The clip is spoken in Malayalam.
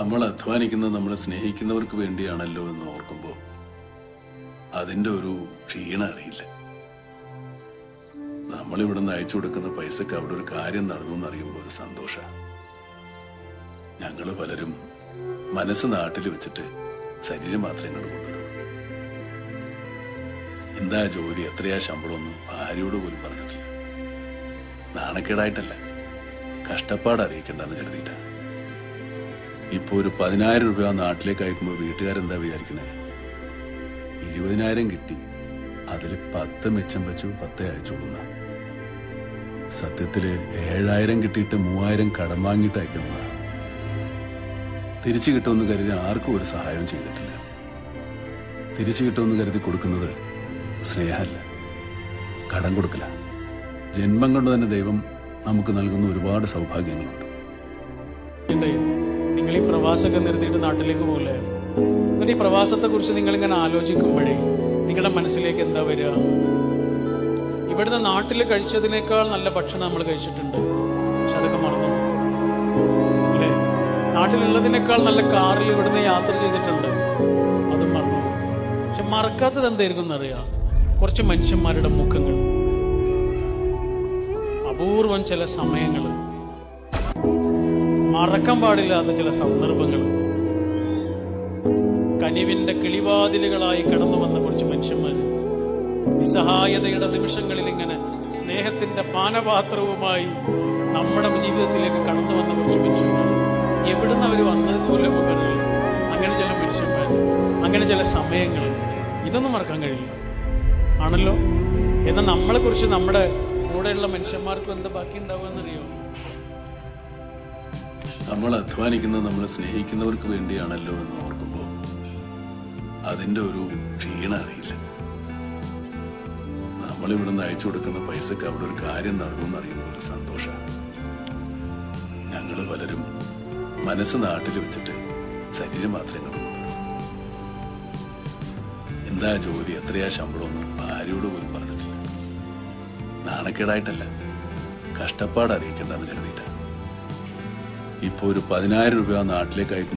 നമ്മൾ അധ്വാനിക്കുന്നത് നമ്മളെ സ്നേഹിക്കുന്നവർക്ക് വേണ്ടിയാണല്ലോ എന്ന് ഓർക്കുമ്പോൾ അതിന്റെ ഒരു ക്ഷീണം അറിയില്ല. നമ്മൾ നിന്ന് അയച്ചു കൊടുക്കുന്ന പൈസക്ക് അവിടെ ഒരു കാര്യം നടന്നു എന്നറിയുമ്പോൾ ഒരു സന്തോഷ. ഞങ്ങൾ പലരും മനസ്സ് നാട്ടിൽ വെച്ചിട്ട് ശരീരം മാത്രം ഇങ്ങോട്ട് കൊണ്ടുവരൂ. എന്താ ജോലി? എത്രയാ ശമ്പളമൊന്നും ഭാര്യയോട് പോലും പറഞ്ഞിട്ടില്ല. നാണക്കേടായിട്ടല്ല. കഷ്ടപ്പാട് അറിയിക്കണ്ടെന്ന് കരുതിയിട്ടാ. ഇപ്പൊ ഒരു പതിനായിരം രൂപ നാട്ടിലേക്ക് അയക്കുമ്പോൾ വീട്ടുകാരെന്താ വിചാരിക്കണേ? ഇരുപതിനായിരം കിട്ടി. അതിൽ പത്ത് മിച്ചം വെച്ചു പത്തേ അയച്ചോളുന്ന. സത്യത്തിൽ ഏഴായിരം കിട്ടിയിട്ട് മൂവായിരം കടം വാങ്ങിയിട്ട് അയക്കുന്ന. തിരിച്ചു കിട്ടുമെന്ന് കരുതി ആർക്കും ഒരു സഹായവും ചെയ്തിട്ടില്ല. തിരിച്ചു കിട്ടുമെന്ന് കരുതി കൊടുക്കുന്നത് സ്നേഹമല്ല കടം കൊടുക്കല. ജന്മം കൊണ്ട് തന്നെ ദൈവം നമുക്ക് നൽകുന്ന ഒരുപാട് സൗഭാഗ്യങ്ങളുണ്ട്. നിങ്ങൾ ഈ പ്രവാസമൊക്കെ നിർത്തിയിട്ട് നാട്ടിലേക്ക് പോകില്ലേ? എന്നിട്ട് ഈ പ്രവാസത്തെ കുറിച്ച് നിങ്ങൾ ഇങ്ങനെ ആലോചിക്കുമ്പോഴേ നിങ്ങളുടെ മനസ്സിലേക്ക് എന്താ വരിക? ഇവിടുന്ന് നാട്ടിൽ കഴിച്ചതിനേക്കാൾ നല്ല ഭക്ഷണം നമ്മൾ കഴിച്ചിട്ടുണ്ട്. പക്ഷെ അതൊക്കെ മറന്നു. അല്ലേ? നാട്ടിലുള്ളതിനേക്കാൾ നല്ല കാറിൽ ഇവിടുന്ന് യാത്ര ചെയ്തിട്ടുണ്ട്. അതും മറന്നു. പക്ഷെ മറക്കാത്തത് എന്തായിരിക്കും എന്നറിയാം? കുറച്ച് മനുഷ്യന്മാരുടെ മുഖങ്ങൾ. അപൂർവം ചില സമയങ്ങൾ. മറക്കാൻ പാടില്ലാത്ത ചില സന്ദർഭങ്ങൾ. കനിവിന്റെ കിളിവാതിലുകളായി കടന്നു വന്ന കുറച്ച് മനുഷ്യന്മാർ നിസ്സഹായതയുടെ നിമിഷങ്ങളിൽ ഇങ്ങനെ സ്നേഹത്തിന്റെ പാനപാത്രവുമായി നമ്മുടെ ജീവിതത്തിലേക്ക് കടന്നു വന്ന കുറച്ച് മനുഷ്യന്മാർ. എവിടുന്ന് അവർ വന്നത് പോലും മുഖങ്ങളിൽ അങ്ങനെ ചില മനുഷ്യന്മാർ അങ്ങനെ ചില സമയങ്ങൾ. ഇതൊന്നും മറക്കാൻ കഴിയില്ല. ആണല്ലോ? എന്നാൽ നമ്മളെ കുറിച്ച് നമ്മുടെ കൂടെയുള്ള മനുഷ്യന്മാർക്കും എന്താ ബാക്കി ഉണ്ടാവുക നമ്മൾ അധ്വാനിക്കുന്നത് നമ്മൾ സ്നേഹിക്കുന്നവർക്ക് വേണ്ടിയാണല്ലോ എന്ന് ഓർക്കുമ്പോൾ അതിന്റെ ഒരു ക്ഷീണം അറിയില്ല. നമ്മളിവിടെ നിന്ന് അയച്ചു കൊടുക്കുന്ന പൈസക്ക് അവിടെ ഒരു കാര്യം നടന്നു എന്നറിയുമ്പോൾ ഒരു സന്തോഷമാണ്. ഞങ്ങൾ പലരും മനസ്സ് നാട്ടിൽ വെച്ചിട്ട് ശരീരം മാത്രമേ ഇങ്ങോട്ട് എന്താ ജോലി? എത്രയാ ശമ്പളമൊന്നും ഭാര്യയോട് പോലും പറഞ്ഞിട്ടില്ല. നാണക്കേടായിട്ടല്ല. കഷ്ടപ്പാട് അറിയിക്കണ്ടെന്ന് കരുതിയിട്ടാ ഇപ്പൊ ഒരു പതിനായിരം രൂപ നാട്ടിലേക്ക് അയക്കും